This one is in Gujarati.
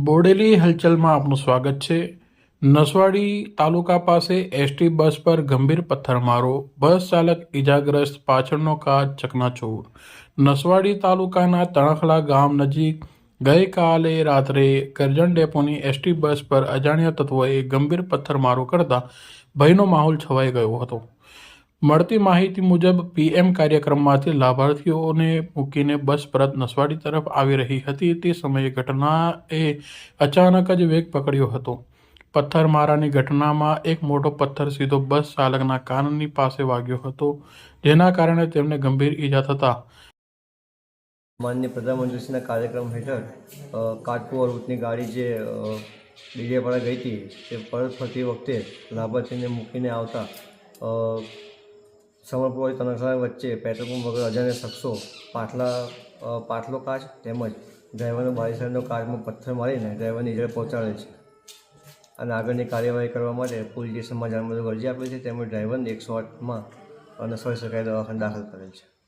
બોડેલી હલચલમાં આપનું સ્વાગત છે. નસવાડી તાલુકા પાસે એસટી બસ પર ગંભીર પથ્થરમારો, બસ ચાલક ઇજાગ્રસ્ત પાછળનો કાચ ચકનાચૂર. નસવાડી તાલુકાના તણખલા ગામ નજીક ગઈકાલે રાત્રે કરજણ ડેપોની એસટી બસ પર અજાણ્યા તત્વોએ ગંભીર પથ્થરમારો કરતા ભયનો માહોલ છવાઈ ગયો હતો. મળતી માહિતી મુજબ, પીએમ કાર્યક્રમમાંથી લાભાર્થીઓને મૂકીને બસ પરત નસવાડી તરફ આવી રહી હતી. તે સમયે ઘટનાએ અચાનક જ વેગ પકડ્યો હતો. પથ્થરમારાની ઘટનામાં એક મોટો પથ્થર સીધો બસ ચાલકના કાનની પાસે વાગ્યો હતો, જેના કારણે તેમને ગંભીર ઈજા થતા માન્ય પ્રધાનમંત્રીશ્રીના કાર્યક્રમ હેઠળ કાટકુવા રૂટની ગાડી જે ડીજેપાડા ગઈ હતી, તે પરત ફરતી વખતે લાભાર્થીને મૂકીને આવતા અ, સમરપુર તનખલા વચ્ચે પેટ્રોલ પંપ વગર અજાણ્યા શખ્સો પાટલા પાટલો કાચ તેમજ ડ્રાઈવરનો બારીસાઈડનો કાચમાં પથ્થર મારીને ડ્રાઈવરને ઈજા પહોંચાડે છે. અને આગળની કાર્યવાહી કરવા માટે પોલીસ સ્ટેશનમાં જાણવાની અરજી આપે છે. તેમજ ડ્રાઈવરને એકસો આઠમાં અને સોય સરકારી દવાખાને દાખલ કરેલ છે.